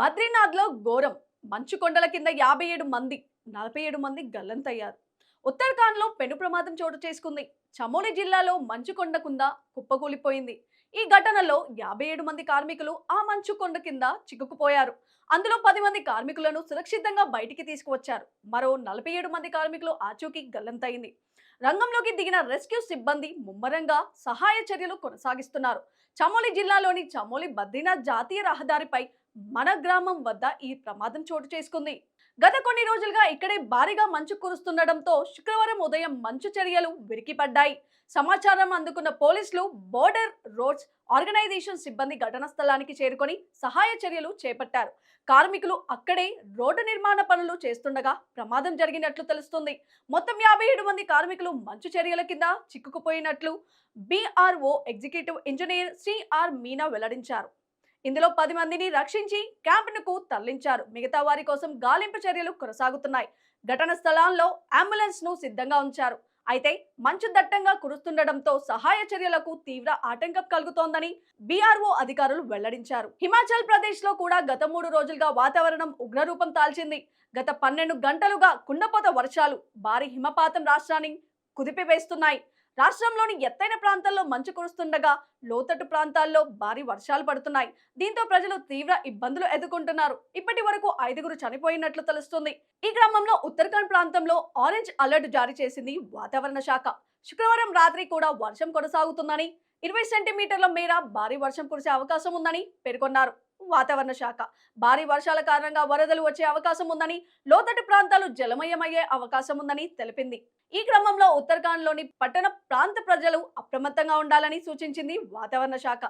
బద్రీనాథ్లో ఘోరం. మంచు కొండల కింద యాభై ఏడు మంది నలభై ఏడు మంది గల్లంతయ్యారు. ఉత్తరాఖండ్లో పెను ప్రమాదం చోటు చేసుకుంది. చమోలి జిల్లాలో మంచు కొండ కింద కుప్పకూలిపోయింది. ఈ ఘటనలో యాభై ఏడు మంది కార్మికులు ఆ మంచు కొండ కింద చిక్కుకుపోయారు. అందులో పది మంది కార్మికులను సురక్షితంగా బయటికి తీసుకువచ్చారు. మరో నలభై ఏడు మంది కార్మికులు ఆచూకీ గల్లంతయింది. రంగంలోకి దిగిన రెస్క్యూ సిబ్బంది ముమ్మరంగా సహాయ చర్యలు కొనసాగిస్తున్నారు. చమోలి జిల్లాలోని చమోలి బద్రీనాథ్ జాతీయ రహదారిపై మన గ్రామం వద్ద ఈ ప్రమాదం చోటు చేసుకుంది. గత కొన్ని రోజులుగా ఇక్కడే భారీగా మంచు కురుస్తుండటంతో శుక్రవారం ఉదయం మంచు చర్యలు విరికిపడ్డాయి సమాచారం అందుకున్న పోలీసులు బోర్డర్ రోడ్స్ ఆర్గనైజేషన్ సిబ్బంది ఘటనా స్థలానికి చేరుకొని సహాయ చర్యలు చేపట్టారు. కార్మికులు అక్కడే రోడ్డు నిర్మాణ పనులు చేస్తుండగా ప్రమాదం జరిగినట్లు తెలుస్తుంది. మొత్తం యాభై ఏడు మంది కార్మికులు మంచు చర్యల కింద చిక్కుకుపోయినట్లు BRO executive engineer CR Meena వెల్లడించారు. ఇందులో పది మందిని రక్షించి క్యాంపునకు తరలించారు. మిగతా వారి కోసం గాలింపు చర్యలు కొనసాగుతున్నాయి. ఘటన స్థలాల్లో అంబులెన్స్ను సిద్ధంగా ఉంచారు. అయితే మంచు దట్టంగా కురుస్తుండటంతో సహాయ చర్యలకు తీవ్ర ఆటంకం కలుగుతోందని బీఆర్ఓ అధికారులు వెల్లడించారు. హిమాచల్ ప్రదేశ్లో కూడా గత మూడు రోజులుగా వాతావరణం ఉగ్రరూపం తాల్చింది. గత పన్నెండు గంటలుగా కుండపోత వర్షాలు భారీ హిమపాతం రాష్ట్రాన్ని కుదిపివేస్తున్నాయి. రాష్ట్రంలోని ఎత్తైన ప్రాంతాల్లో మంచు కురుస్తుండగా లోతట్టు ప్రాంతాల్లో భారీ వర్షాలు పడుతున్నాయి. దీంతో ప్రజలు తీవ్ర ఇబ్బందులు ఎదుర్కొంటున్నారు. ఇప్పటి వరకు ఐదుగురు చనిపోయినట్లు తెలుస్తుంది. ఈ క్రమంలో ఉత్తరాఖండ్ ప్రాంతంలో ఆరెంజ్ అలర్ట్ జారీ చేసింది వాతావరణ శాఖ. శుక్రవారం రాత్రి కూడా వర్షం కొనసాగుతుందని ఇరవై సెంటీమీటర్ల మేర భారీ వర్షం కురిసే అవకాశం ఉందని పేర్కొన్నారు వాతావరణ శాఖ. భారీ వర్షాల కారణంగా వరదలు వచ్చే అవకాశం ఉందని లోతట్టు ప్రాంతాలు జలమయమయ్యే అవకాశం ఉందని తెలిపింది. ఈ క్రమంలో ఉత్తరాఖండ్లోని పట్టణ ప్రాంత ప్రజలు అప్రమత్తంగా ఉండాలని సూచించింది వాతావరణ శాఖ.